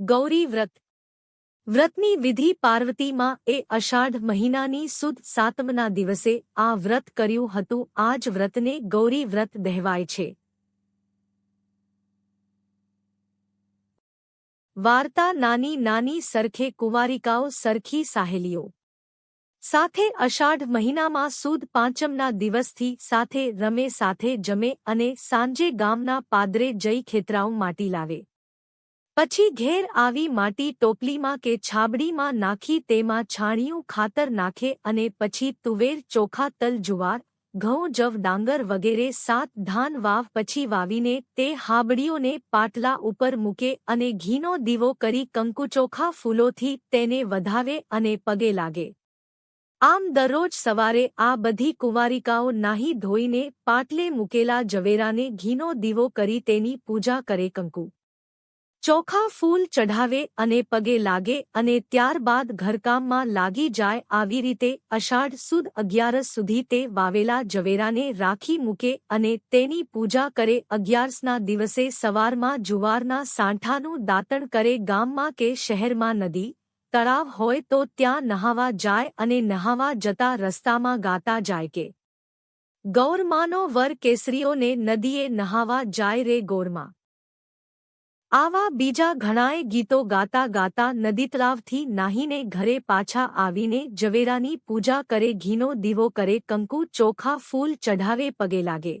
ગૌરી વ્રત. વ્રતની વિધિ પાર્વતીમાં એ અષાઢ મહિનાની સુદ સાતમના દિવસે આ વ્રત કર્યું હતું. આ જ વ્રતને ગૌરી વ્રત કહેવાય છે. વાર્તા નાની નાની સરખે કુંવારિકાઓ સરખી સાહેલીઓ. સાથે અષાઢ મહિનામાં સુદ પાંચમના દિવસથી સાથે રમે સાથે જમે અને સાંજે ગામના પાદરે જઈ ખેતરાઓ માટી લાવે. પછી ઘેર આવી માટી ટોપલીમાં કે છાબડીમાં નાખી તેમાં છાણિયું ખાતર નાખે અને પછી તુવેર, ચોખા, તલ, જુવાર, ઘઉં, જવ, ડાંગર વગેરે સાત ધાન વાવ પછી વાવીને તે હાબડીઓને પાટલા ઉપર મૂકે અને ઘીનો દીવો કરી કંકુચોખા ફૂલોથી તેને વધાવે અને પગે લાગે. આમ દરરોજ સવારે આ બધી કુંવારિકાઓ નાહી ધોઈને પાટલે મૂકેલા જવેરાને ઘીનો દીવો કરી તેની પૂજા કરે કંકુ. ચોખા ફૂલ ચઢાવે અને પગે લાગે અને ત્યારબાદ ઘરકામમાં લાગી જાય આવી રીતે અષાઢ સુદ અગિયારસ સુધી તે વાવેલા જવેરાને રાખી મૂકે અને તેની પૂજા કરે અગિયારસના દિવસે સવારમાં જુવારના સાંઠાનું દાંતણ કરે ગામમાં કે શહેરમાં નદી, તળાવ હોય તો ત્યાં નહાવા જાય અને નહાવા જતા રસ્તામાં ગાતા જાય કે ગૌરમાનો વર કેસરીઓને નદીએ નહાવા જાય રે ગોરમાં. આવા બીજા ઘણાએ ગીતો ગાતા ગાતા નદીતલાવથી નાહીને ઘરે પાછા આવીને જવેરાની પૂજા કરે, ઘીનો દીવો કરે, કંકુ ચોખા ફૂલ ચઢાવે, પગે લાગે.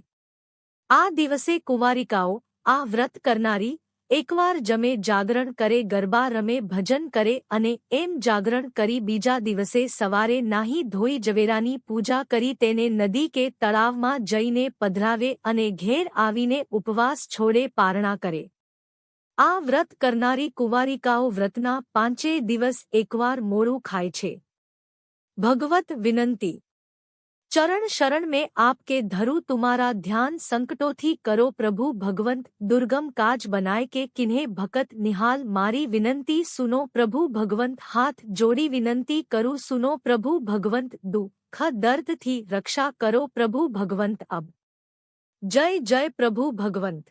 આ દિવસે કુંવારિકાઓ, આ વ્રત કરનારી, એકવાર જમે જાગરણ કરે, ગરબા રમે, ભજન કરે અને એમ જાગરણ કરી બીજા દિવસે સવારે નાહી ધોઈ જવેરાની પૂજા કરી તેને નદી કે તળાવમાં જઈને પધરાવે અને ઘેર આવીને ઉપવાસ છોડે, પારણા કરે. આ વ્રત કરનારી કુંવારિકાઓ વ્રતના પાંચેય દિવસ એકવાર મોડું ખાય છે ભગવત વિનંતી ચરણ શરણ મેં આપકે ધરું તુમારા ધ્યાન સંકટોથી કરો પ્રભુ ભગવંત દુર્ગમ કાજ બનાય કે કિન્હે ભકત નિહાલ મારી વિનંતી સુનો પ્રભુ ભગવંત હાથ જોડી વિનંતી કરું સુનો પ્રભુ ભગવંત દુઃખ દર્દથી રક્ષા કરો પ્રભુ ભગવંત અબ જય જય પ્રભુ ભગવંત